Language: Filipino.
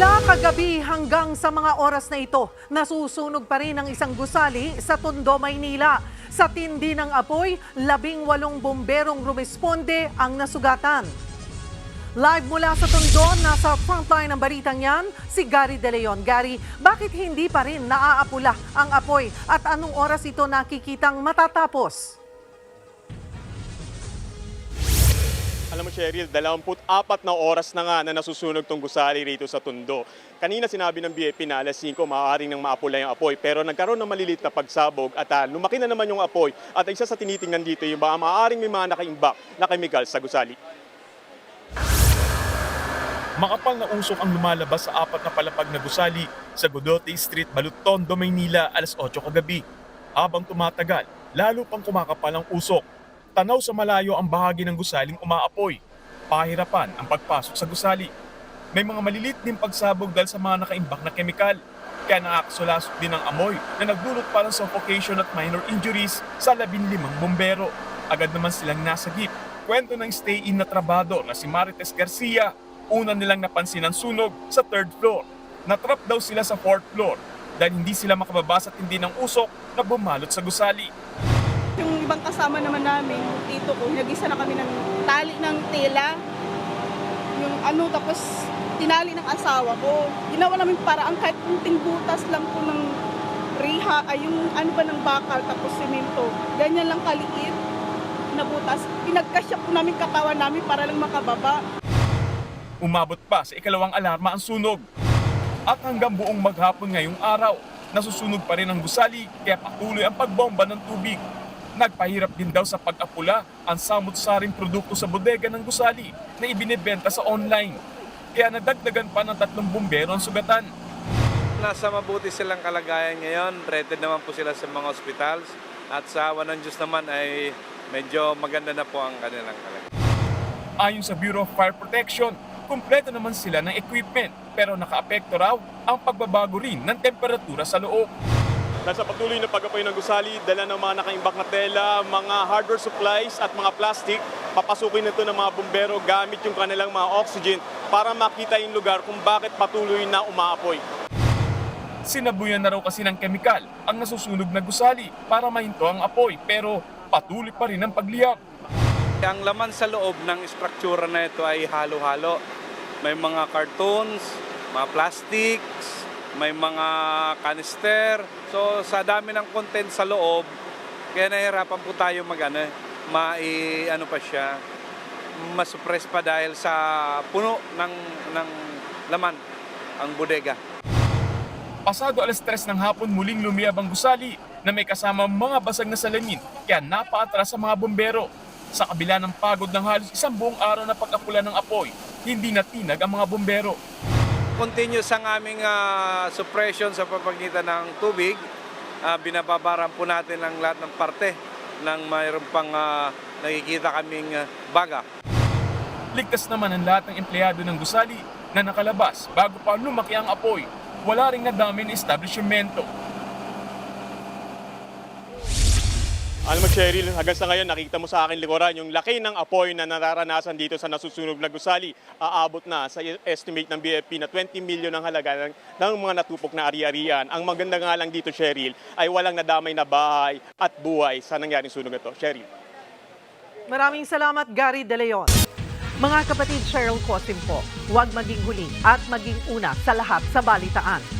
Mula kagabi hanggang sa mga oras na ito, nasusunog pa rin ang isang gusali sa Tondo, Maynila. Sa tindi ng apoy, labing walong bomberong rumisponde ang nasugatan. Live mula sa Tondo, nasa frontline ng balitang yan, si Gary De Leon. Gary, bakit hindi pa rin naaapula ang apoy at anong oras ito nakikitang matatapos? Alam mo, Cheryl, 24 na oras na nga na nasusunog tong gusali rito sa Tondo. Kanina sinabi ng BFP na alas 5 maaaring nang maapula yung apoy pero nagkaroon ng malilit na pagsabog at ah, lumaki na naman yung apoy at isa sa tinitingnan dito yung baka maaaring may mga nakaimbak na chemical sa gusali. Makapal na usok ang lumalabas sa apat na palapag na gusali sa Gudote Street, Balutondo, Maynila alas 8 kagabi. Habang tumatagal, lalo pang kumakapal ang usok. Tanaw sa malayo ang bahagi ng gusaling umaapoy. Pahirapan ang pagpasok sa gusali. May mga malilit din pagsabog dahil sa mga nakaimbak na kemikal. Kaya nakakasulasok din ang amoy na nagdulot pa ng suffocation at minor injuries sa 15 bombero. Agad naman silang nasagip. Kwento ng stay-in na trabador na si Marites Garcia, una nilang napansin ang sunog sa third floor. Natrap daw sila sa fourth floor dahil hindi sila makababa sa tindi ng usok na bumalot sa gusali. Yung ibang kasama naman namin, tito ko, nagisa na kami ng tali ng tela. Yung ano, tapos tinali ng asawa ko. Ginawa namin paraan kahit kunting butas lang po ng riha, ay yung ano ba ng bakal, tapos semento. Ganyan lang kaliit na butas. Pinagkasya po namin katawan namin para lang makababa. Umabot pa sa ikalawang alarma ang sunog. At hanggang buong maghapon ngayong araw, nasusunog pa rin ang gusali kaya patuloy ang pagbomba ng tubig. Nagpahirap din daw sa pag-apula ang samot-saring produkto sa bodega ng gusali na ibinebenta sa online. Kaya nadagdagan pa ng tatlong bumbero ang sugatan. Nasa mabuti silang kalagayan ngayon. Rated naman po sila sa mga hospitals. At sa awa ng Diyos naman ay medyo maganda na po ang kanilang kalagayan. Ayon sa Bureau of Fire Protection, kumpleto naman sila ng equipment pero nakaapekto raw ang pagbabago rin ng temperatura sa loob. Nasa patuloy na pag-apoy ng gusali, dala ng mga nakaimbak na tela, mga hardware supplies at mga plastic, papasukin nito ng mga bumbero gamit yung kanilang mga oxygen para makita yung lugar kung bakit patuloy na umaapoy. Sinabuyan na raw kasi ng kemikal ang nasusunog na gusali para mahinto ang apoy pero patuloy pa rin ang pagliyab. Ang laman sa loob ng struktura na ito ay halo-halo. May mga cartoons, mga plastics, may mga canister. So sa dami ng content sa loob, kaya nahirapan po tayo mag ano, mai ano pa siya, masuppress pa dahil sa puno ng ng laman ang bodega. Pasado alas 3 ng hapon muling lumiyab ang gusali na may kasama mga basag na salamin kaya napaatras sa mga bombero. Sa kabila ng pagod ng halos isang buong araw na pag-apula ng apoy, hindi natinag ang mga bombero. Continuous ang aming ah, suppression sa pamagitan ng tubig. Ah, binababaran po natin ang lahat ng parte ng mayroon pang ah, nakikita kaming ah, baga. Ligtas naman ang lahat ng empleyado ng gusali na nakalabas bago pa lumaki ang apoy. Wala ring nadami ng establishmento. Alam mo, Cheryl, hanggang sa ngayon, nakita mo sa akin likuran yung laki ng apoy na nararanasan dito sa nasusunog na gusali. Aabot na sa estimate ng BFP na 20 million ang halaga ng, ng mga natupok na ari-arian. Ang maganda nga lang dito, Cheryl, ay walang nadamay na bahay at buhay sa nangyaring sunog na to. Cheryl. Maraming salamat, Gary De Leon. Mga kapatid Cheryl Cosim po, huwag maging huli at maging una sa lahat sa balitaan.